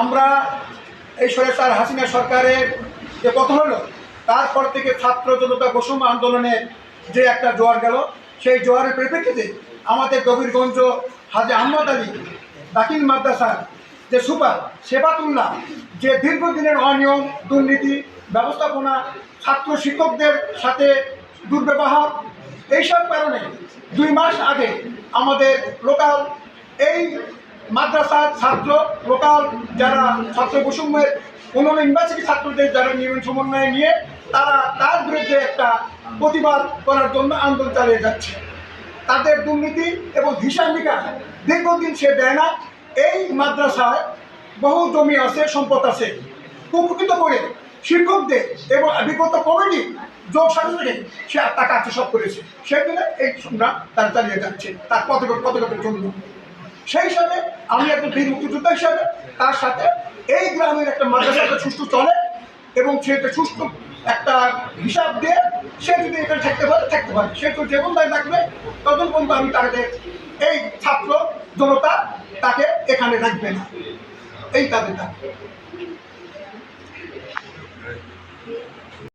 আমরা এই স্বৈরাচার হাসিনা সরকারের যে পতন হলো, তারপর থেকে ছাত্র জনতা বৈষম্য আন্দোলনের যে একটা জোয়ার গেল, সেই জোয়ারের পরিপ্রেক্ষিতে আমাদের গভীরগঞ্জ হাজি আহমদ আলী দাকিল মাদ্রাসার যে সুপার সেবাতুল্লাহ, যে দীর্ঘদিনের অনিয়ম, দুর্নীতি, ব্যবস্থাপনা, ছাত্র শিক্ষকদের সাথে দুর্ব্যবহার, এইসব কারণে দুই মাস আগে আমাদের লোকাল এই মাদ্রাসার ছাত্র, লোকাল যারা ছাত্র বৈষম্যের অন্যান্য ইউনিভার্সিটি ছাত্রদের যারা নিয়ম সমন্বয়ে নিয়ে, তারা তার বিরুদ্ধে একটা প্রতিবাদ করার জন্য আন্দোলন চালিয়ে যাচ্ছে। তাদের দুর্নীতি এবং হিসাব নিকাশ দীর্ঘদিন সে দেয় না। এই মাদ্রাসায় বহু জমি আছে, সম্পদ আছে। উপকৃত করে শিক্ষকদের এবং বিগত কমিটি যোগ থেকে সে টাকা আত্মসাৎ করেছে। সেই জন্য এই সংগ্রাম তারা চালিয়ে যাচ্ছে, তার পদক্ষেপ পদক্ষেপের জন্য। সেই হিসাবে আমি একজন বীর মুক্তিযোদ্ধা হিসাবে তার সাথে এই গ্রামের একটা মাদ্রাসাটা সুষ্ঠু চলে এবং সে সেটা সুষ্ঠু একটা হিসাব দিয়ে সে যদি এখানে থাকতে পারে থাকতে পারে। সে তো যেমন দায় থাকবে তখন পর্যন্ত আমি তাকে এই ছাত্র জনতা তাকে এখানে রাখবে না। এই তাদের